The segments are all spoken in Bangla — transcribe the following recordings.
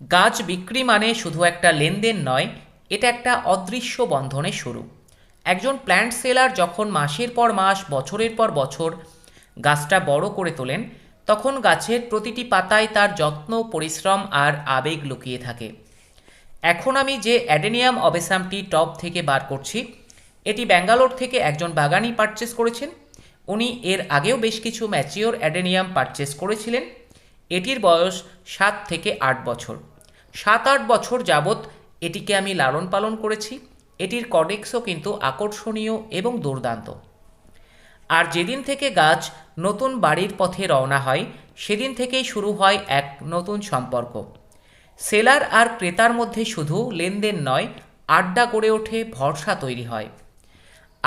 গাছ বিক্রি মানে শুধু একটা লেনদেন নয়, এটা একটা অদৃশ্য বন্ধনের শুরু। একজন প্ল্যান্ট সেলার যখন মাসের পর মাস, বছরের পর বছর গাছটা বড় করে তোলেন, তখন গাছের প্রতিটি পাতায় তার যত্ন, পরিশ্রম আর আবেগ লুকিয়ে থাকে। এখন আমি যে অ্যাডেনিয়াম অবেসামটি টপ থেকে বার করছি, এটি ব্যাঙ্গালোর থেকে একজন বাগানি পারচেস করেছেন। উনি এর আগেও বেশ কিছু ম্যাচিওর অ্যাডেনিয়াম পারচেস করেছিলেন। এটির বয়স সাত থেকে আট বছর। সাত আট বছর যাবৎ এটিকে আমি লালন পালন করেছি। এটির কডেক্সও কিন্তু আকর্ষণীয় এবং দুর্দান্ত। আর যেদিন থেকে গাছ নতুন বাড়ির পথে রওনা হয়, সেদিন থেকেই শুরু হয় এক নতুন সম্পর্ক। সেলার আর ক্রেতার মধ্যে শুধু লেনদেন নয়, আড্ডা গড়ে ওঠে, ভরসা তৈরি হয়।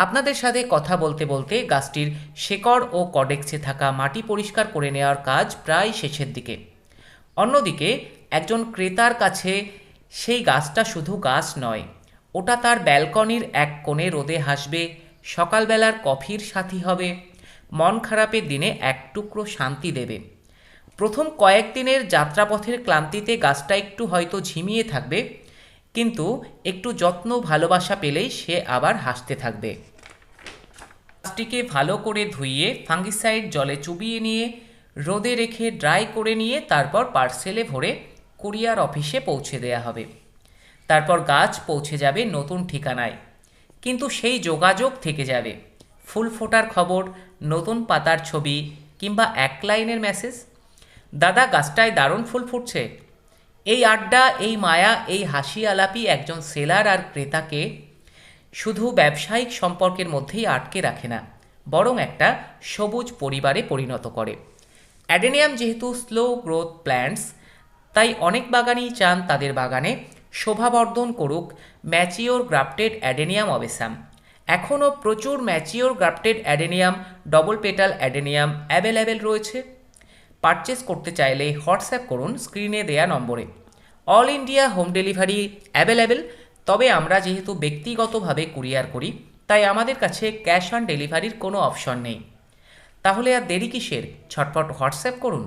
আপনাদের সাথে কথা বলতে বলতে গাছটির শেকড় ও কডেক্সে থাকা মাটি পরিষ্কার করে নেওয়ার কাজ প্রায় শেষের দিকে। অন্যদিকে, একজন ক্রেতার কাছে সেই গাছটা শুধু গাছ নয়, ওটা তার ব্যালকনির এক কোণে রোদে হাসবে, সকালবেলার কফির সাথী হবে, মন খারাপের দিনে এক টুকরো শান্তি দেবে। প্রথম কয়েকদিনের যাত্রাপথের ক্লান্তিতে গাছটা একটু হয়তো ঝিমিয়ে থাকবে, কিন্তু একটু যত্ন ভালোবাসা পেলেই সে আবার হাসতে থাকবে। গাছটিকে ভালো করে ধুইয়ে ফাঙ্গিসাইড জলে চুবিয়ে নিয়ে, রোদে রেখে ড্রাই করে নিয়ে তারপর পার্সেলে ভরে কুরিয়ার অফিসে পৌঁছে দেয়া হবে। তারপর গাছ পৌঁছে যাবে নতুন ঠিকানায়। কিন্তু সেই যোগাযোগ থেকে যাবে। ফুল ফোটার খবর, নতুন পাতার ছবি কিংবা এক লাইনের মেসেজ? দাদা, গাছটায় দারুণ ফুল ফুটছে। এই আড্ডা, এই মায়া, এই হাসি আলাপি একজন সেলার আর ক্রেতাকে শুধু ব্যবসায়িক সম্পর্কের মধ্যেই আটকে রাখে না, বরং একটা সবুজ পরিবারে পরিণত করে। অ্যাডেনিয়াম যেহেতু স্লো গ্রোথ প্ল্যান্টস, তাই অনেক বাগানই চান তাদের বাগানে শোভাবর্ধন করুক ম্যাচিওর গ্রাফটেড অ্যাডেনিয়াম অবেসাম। এখনও প্রচুর mature grafted adenium, double petal adenium available রয়েছে। পারচেস করতে চাইলে হোয়াটসঅ্যাপ করুন স্ক্রিনে দেয়া নম্বরে। All India home delivery available তবে আমরা যেহেতু ব্যক্তিগতভাবে কুরিয়ার করি, তাই আমাদের কাছে ক্যাশ অন ডেলিভারির কোনো অপশন নেই। তাহলে আর দেরি কিসের? ছটফট হোয়াটসঅ্যাপ করুন।